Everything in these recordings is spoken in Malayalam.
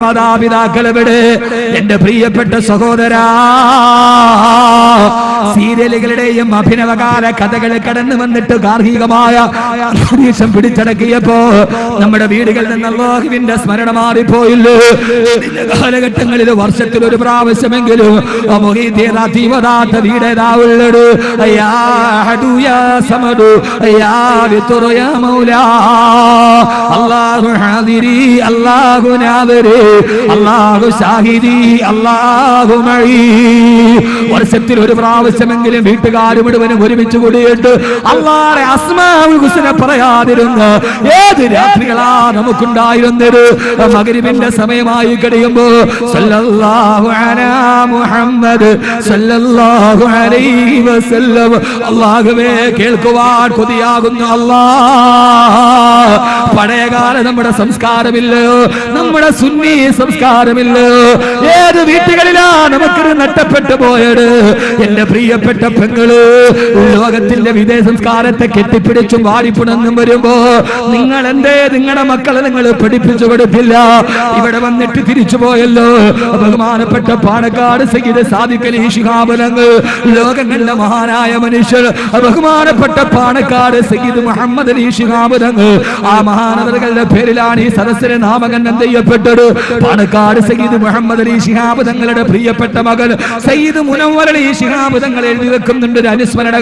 മാതാപിതാക്കളെവിടെ? എന്റെ പ്രിയപ്പെട്ട സഹോദരാ സീരിയലുകളുടെയും അഭിനവകാല കഥകൾ കടന്നു വന്നിട്ട് ഗാർഹികമായ അന്തരീക്ഷം പിടിച്ചടക്കിയപ്പോ നമ്മുടെ വീടുകളിൽ നിന്ന് അള്ളാഹുവിന്റെ സ്മരണ മാറിപ്പോയില്ലേ? കാലഘട്ടങ്ങളിൽ വർഷത്തിൽ ഒരു പ്രാവശ്യമെങ്കിലും അല്ലാഹു ഹാദിരി അല്ലാഹു നാദരി. അല്ലാഹു ഷാഹിദി മഴി. വർഷത്തിൽ ഒരു പ്രാവശ്യമെങ്കിലും വീട്ടുകാർ മുഴുവനും ഒരുമിച്ച് കൂടിയിട്ട് അള്ളാഹെ അസ്മാവുൽ ഹുസ്ന പറയാതിരുന്ന ഏത് രാത്രികളാ നമുക്കുണ്ടായിരുന്നത്? മകരിവിന്റെ സമയമായി കഴിയുമ്പോൾ സല്ലല്ലാഹു അലാ മുഹമ്മദ് സല്ലല്ലാഹു അലൈഹി വസല്ലം. അല്ലാഹുവേ കേൾക്കുവാൻ കൊതിയാകുന്ന അല്ലാ പഴയകാല നമ്മുടെ സംസ്കാരമില്ലയോ നമ്മുടെ സുന്നി സംസ്കാരമില്ലയോ ഏത് വീട്ടുകളിലാ നമുക്കിത് നട്ടപ്പെട്ടു പോയത്? എന്റെ പ്രിയപ്പെട്ട പെങ്ങൾ ലോകത്തിന്റെ വിദേശ സംസ്കാരത്തെ കെട്ടിപ്പിടിച്ചും വാടിപ്പുണന്നും വരുമ്പോ നിങ്ങൾ എന്തേ നിങ്ങളുടെ മക്കളെ നിങ്ങൾ പഠിപ്പിച്ചു കൊടുത്തില്ല ഇവിടെ വന്നിട്ട് തിരിച്ചു പോയല്ലോ. ബഹുമാനപ്പെട്ട പാണക്കാട് സഹിത സാദിഖലി ശിഹാബലങ്ങൾ ലോകം മഹാനായ മനുഷ്യർ ബഹുമാനപ്പെട്ട പാണക്കാട് സയ്യിദ് മുഹമ്മദ് അലി ശിഹാബലങ്ങൾ. ആ മഹാനവരുടെ പേരിലാണ് ഈ സദസ്സിന് നാമകരണം ചെയ്യപ്പെട്ടത്. പാണക്കാട് സയ്യിദ് മുഹമ്മദ് അലി ശിഹാബ് തങ്ങളുടെ പ്രിയപ്പെട്ട മകൻ സയ്യിദ് മുനവർ അലി ശിഹാബ് തങ്ങൾ എഴുതി വെക്കുന്നുണ്ട് ഒരു അനുസ്മരണ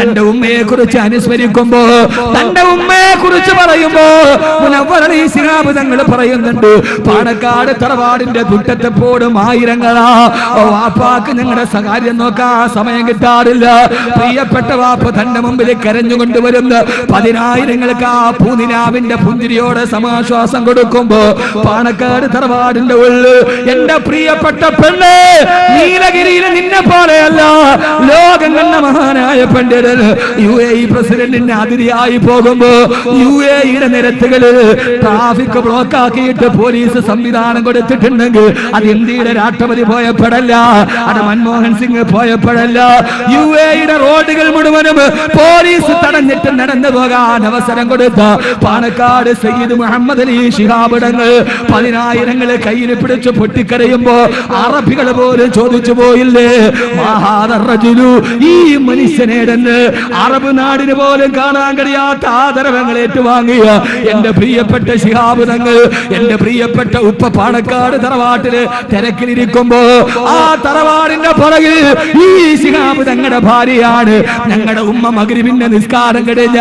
തന്റെ ഉമ്മയെ കുറിച്ച് അനുസ്മരിക്കുമ്പോ തന്റെ ഉമ്മയെ കുറിച്ച് പറയുമ്പോ തങ്ങൾ പറയുന്നുണ്ട് പാണക്കാട് തറവാടിന്റെ മുറ്റത്തെപ്പോഴും ആയിരങ്ങളാ. വാപ്പാക്ക് ഞങ്ങളുടെ സഹായം നോക്കാ സമയം കിട്ടാറില്ല. പ്രിയപ്പെട്ട വാപ്പ തന്റെ മുമ്പിൽ കരഞ്ഞുകൊണ്ട് വരുന്ന പതിനായിരങ്ങൾക്ക് ആ പൂനിലാവിന്റെ പുഞ്ചിരിയോടെ സമാശ്വാസം കൊടുക്കുമ്പോ പാണക്കാട് തറവാടിന്റെ ഉള്ളു എന്റെ പ്രിയപ്പെട്ട പെണ്ണ് നീലഗിരിയിൽ നിന്നെ പോലെയല്ല ലോകം കണ്ട മഹാനായ പണ്ഡിതൻ യു എ പ്രസിഡന്റിന്റെ അതിരിയായി പോകുമ്പോ യു എ ഇയുടെ നിരത്തുകളിൽ ട്രാഫിക് ബ്ലോക്ക് ആക്കിയിട്ട് പോലീസ് സംവിധാനം കൊടുത്തിട്ടുണ്ടെങ്കിൽ അത് ഇന്ത്യയുടെ രാഷ്ട്രപതി പോയപ്പോഴല്ല അത് മൻമോഹൻ സിംഗ് പോയപ്പോഴല്ല. യു എയുടെ റോഡുകൾ മുഴുവനും പോലീസ് തടഞ്ഞിട്ട് നടന്നു പോകാൻ അവസരം കൊടുത്ത പാണക്കാട് സയ്യിദ് മുഹമ്മദ് അലി ശിഹാബിടങ്ങൾ പതിനായിരങ്ങളെ കയ്യിൽ പിടിച്ച് പൊട്ടിക്കരയുമ്പോ അറബികൾ പോലും ചോദിച്ചു പോയില്ലേ മഹാദർജുലു ഈ മനുഷ്യനേടന്ന് അറബ് നാടിന് പോലും കാണാൻ കഴിയാത്ത ആദരവങ്ങൾ വാങ്ങിയ എന്റെ പ്രിയപ്പെട്ട ശിഹാബ് തങ്ങൾ എന്റെ പ്രിയപ്പെട്ട ഉപ്പ പാണക്കാട് തറവാട്ടിൽ തിരക്കിലിരിക്കുമ്പോ ആ തറവാടിന്റെ പുറകിൽ ഈ ശിഹാബ് തങ്ങളുടെ ഭാര്യയാണ് ഞങ്ങളുടെ ഉമ്മ മകരിവിന്റെ നിസ്കാരം കഴിഞ്ഞ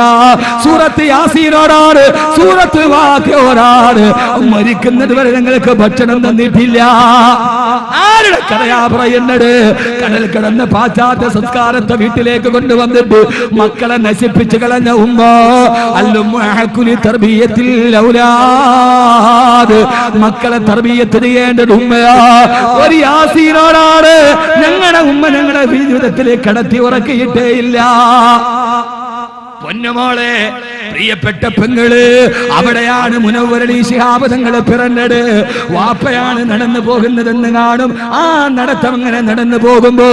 സൂറത്ത് യാസീനോടാണ് സൂറത്ത് വാക്യോടാണ് മരിക്കുന്നത് വരെ ഞങ്ങൾക്ക് ഭക്ഷണം തന്നിട്ടില്ല. ആരുടെ കഥയാ പറയുന്നത് കടൽ കിടന്ന് പാശ്ചാത്യ സംസ്കാരത്തെ വീട്ടിലേക്ക് കൊണ്ടുവന്നിട്ട് മക്കളെ നശിപ്പിച്ചു കളഞ്ഞ ഉമ്മ അല്ലുമ്മി മക്കളെ തർബീയത്ത് ഉമ്മയാ. ഒരു യാസീനോടാണ് ഞങ്ങളുടെ ഉമ്മ ഞങ്ങളുടെ ജീവിതത്തിലേക്ക് കടത്തി ഉറക്കിയിട്ടേ ഇല്ല. പൊന്നുമോളെ പ്രിയപ്പെട്ട പെങ്ങൾ അവിടെയാണ് മുനവരളി ശിഹാബദങ്ങൾ പിറന്നത്. വാപ്പയാണ് നടന്നു പോകുന്നതെന്ന് കാണും. ആ നടത്തം അങ്ങനെ നടന്നു പോകുമ്പോ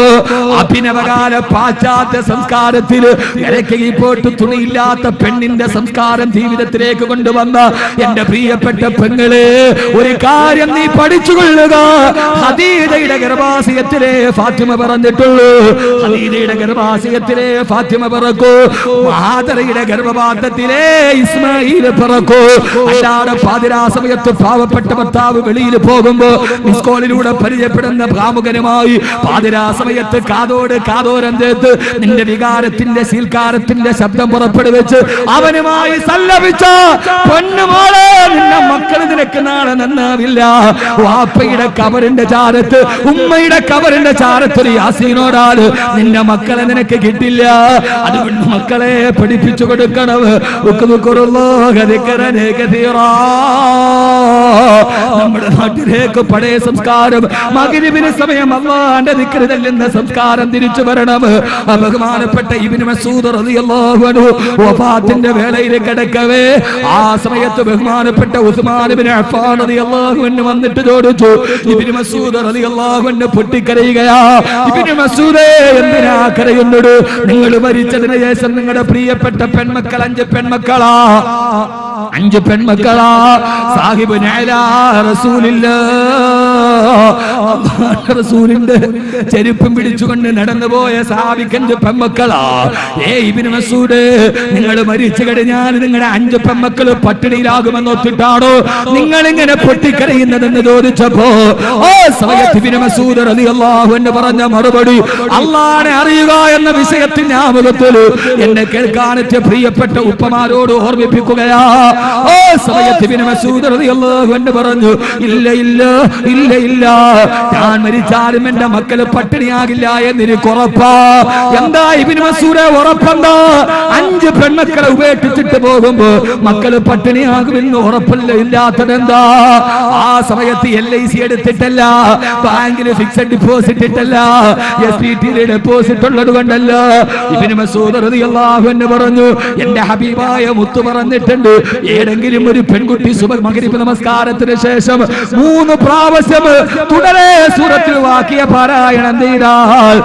അഭിനവകാല പാശ്ചാത്യ സംസ്കാരത്തിൽ ഇരക്കി പോട്ട് തുണിയില്ലാത്ത പെണ്ണിന്റെ സംസ്കാരം ജീവിതത്തിലേക്ക് കൊണ്ടുവന്ന എന്റെ പ്രിയപ്പെട്ട പെങ്ങൾ ഒരു കാര്യം നീ പഠിച്ചുകൊള്ളുക. ഹദീദയുടെ ഗർഭാശയത്തിലെ ഫാത്തിമ പറഞ്ഞിട്ടുള്ളൂ. ഹദീദയുടെ ഗർഭാശയത്തിലെ ഫാത്തിമ പറക്കൂ മാതരയുടെ സമയത്ത് പാവപ്പെട്ട ഭർത്താവ് വെളിയിൽ പോകുമ്പോ മിസ്കോളിലൂടെ പരിചയപ്പെടുന്ന കാമുകനുമായി പാതിരാ സമയത്ത് കാതോട് കാതോരം ചേർത്ത് നിന്റെ വികാരത്തിന്റെ സീൽക്കാരത്തിന്റെ ശബ്ദം പുറപ്പെടുവിച്ച് അവനുമായി സല്ലപിച്ച പൊന്നുമോളെ നിന്റെ മക്കൾ നിനക്ക് നാളെ നന്നാവില്ല. വാപ്പയുടെ കവറിന്റെ ചാരത്ത് ഉമ്മയുടെ കവറിന്റെ ചാരത്ത് ഒരു നിന്റെ മക്കളെ നിനക്ക് കിട്ടില്ല. അതുകൊണ്ട് മക്കളെ പഠിപ്പിച്ചു കൊടുക്കണം. നമ്മുടെ നാട്ടിലേക്ക് പഴയ സംസ്കാരം മകരിവിന് സമയം അള്ളാന്റെ നിക്കരുതല്ലെന്ന സംസ്കാരം തിരിച്ചു വരണം. ബഹുമാനപ്പെട്ട ഇബിന് മസൂദ് വഫാത്തിന്റെ വേളയിൽ കിടക്കവേ ആ സമയത്ത് ബഹുമാനപ്പെട്ട അഫ്ഫാൻ റളിയല്ലാഹു അൻഹു വന്നിട്ട് ചോദിച്ചു ഇബ്നു മസൂദ് അൻഹു പൊട്ടിക്കരയുകയാ? ഇബ്നു മസൂദേ എന്തിനാ കരയുന്നത്? നിങ്ങൾ മരിച്ചതിന് ശേഷം നിങ്ങളുടെ പ്രിയപ്പെട്ട പെൺമക്കൾ അഞ്ച് പെൺമക്കളാ അഞ്ച് പെൺമക്കളാ സാഹിബ് റസൂലില്ല. റസൂലിന്റെ ചെരുപ്പും പിടിച്ചുകൊണ്ട് നടന്നുപോയ സാഹിബിക്ക് പെമ്മക്കളാ. ഏ ഇബിന് മസൂദ് നിങ്ങൾ മരിച്ചു കഴിഞ്ഞാൽ നിങ്ങളുടെ അഞ്ച് പെമ്മക്കൾ പട്ടിണിയിലാകുമെന്ന് ഒത്തിട്ടാണോ? നിങ്ങൾ ഇങ്ങനെ പൊട്ടിക്കരയുന്നതെന്ന് ചോദിച്ചപ്പോ ഓ സമയത്ത് ഇബിന് മസൂദ് റളിയല്ലാഹു എന്ന് പറഞ്ഞ മറുപടി അള്ളാനെ അറിയുക എന്ന വിഷയത്തിൽ ആമുഖത്തിൽ എന്നെ കേൾക്കാനെത്തിയ പ്രിയപ്പെട്ട ഉപ്പമാരോട് ഓർമ്മിപ്പിക്കുകയാ. ഓ സമയത്ത് ഇബിന് മസൂദ് റളിയല്ലാഹു എന്ന് പറഞ്ഞു ഇല്ല ഇല്ല ഇല്ല ഇല്ല ഞാൻ മരിച്ചാലും എന്റെ മക്കൾ പട്ടിണിയാകില്ല എന്നെനിക്ക് ഉറപ്പാ. എന്താ ഇബിന് മസൂര ഉറപ്പെന്താ അഞ്ച് പെൺമക്കളെ ഉപേക്ഷിച്ചിട്ട് പോകുമ്പോ മക്കൾ പട്ടിണിയാകുമെന്ന് ഉറപ്പില്ല ഇല്ലാത്തതെന്താ ആ സമയത്ത് എൽ ഐ സി എടുത്തിട്ടല്ല ബാങ്കിൽ ഫിക്സഡ് ഡിപ്പോസിറ്റ് ഇട്ടല്ല എസ് പി ടി ഡെപ്പോസിറ്റ് ഉള്ളത് കൊണ്ടല്ല. ഇബിന് മസൂദ് റളിയല്ലാഹു അൻഹു പറഞ്ഞു എന്റെ ഹബീബായ മുത്തു പറഞ്ഞിട്ടുണ്ട് ഏതെങ്കിലും ഒരു പെൺകുട്ടി സുബ മഗ്രിബ് നമസ്കാരത്തിന് ശേഷം മൂന്ന് പ്രാവശ്യം തുടരെ സൂറത്തിൽ വാക്കിയ പാരായണം ചെയ്താൽ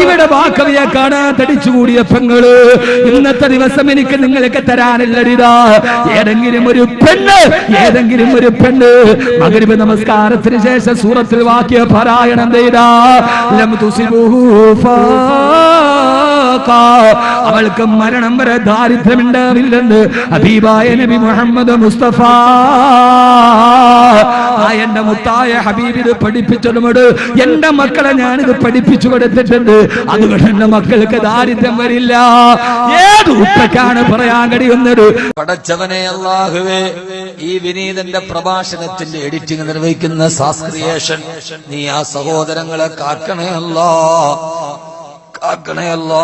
ഇവിടെ വാക്കവിയെ കാണാൻ തടിച്ചുകൂടിയ പെങ്ങൾ ഇന്നത്തെ ദിവസം എനിക്ക് നിങ്ങൾക്ക് തരാനില്ലടിതാ. ഏതെങ്കിലും ഒരു പെണ്ണ് ഏതെങ്കിലും ഒരു പെണ്ണ്. മകരിവ് നമസ്കാരത്തിന് ശേഷം സൂറത്തിൽ വാക്കിയ പാരായണം ചെയ്താ ലം തുസിബുഹു ഫാക്കാ. അവൾക്ക് മരണം വരെ ദാരിദ്ര്യം ഉണ്ടാവില്ലെന്ന് ഹബീബായ നബി മുഹമ്മദ് മുസ്തഫ. എന്റെ മുത്തായ ഹബീബ് ഇത് പഠിപ്പിച്ചതുകൊണ്ട് എന്റെ മക്കളെ ഞാനിത് പഠിപ്പിച്ചു കൊടുത്തിട്ടുണ്ട്. അതുകൊണ്ട് എന്റെ മക്കൾക്ക് ദാരിദ്ര്യം വരില്ല. ഏത് ഉപ്പക്കാണ് പറയാൻ കഴിയുന്നത്? പടച്ചവനെ അള്ളാഹുവേ ഈ വിനീതന്റെ പ്രഭാഷണത്തിന്റെ എഡിറ്റിംഗ് നിർവഹിക്കുന്ന സാസ്ക്രിയേഷൻ നീ ആ സഹോദരങ്ങളെ കാക്കണേ അല്ലാ. കാക്കണേ അല്ലാ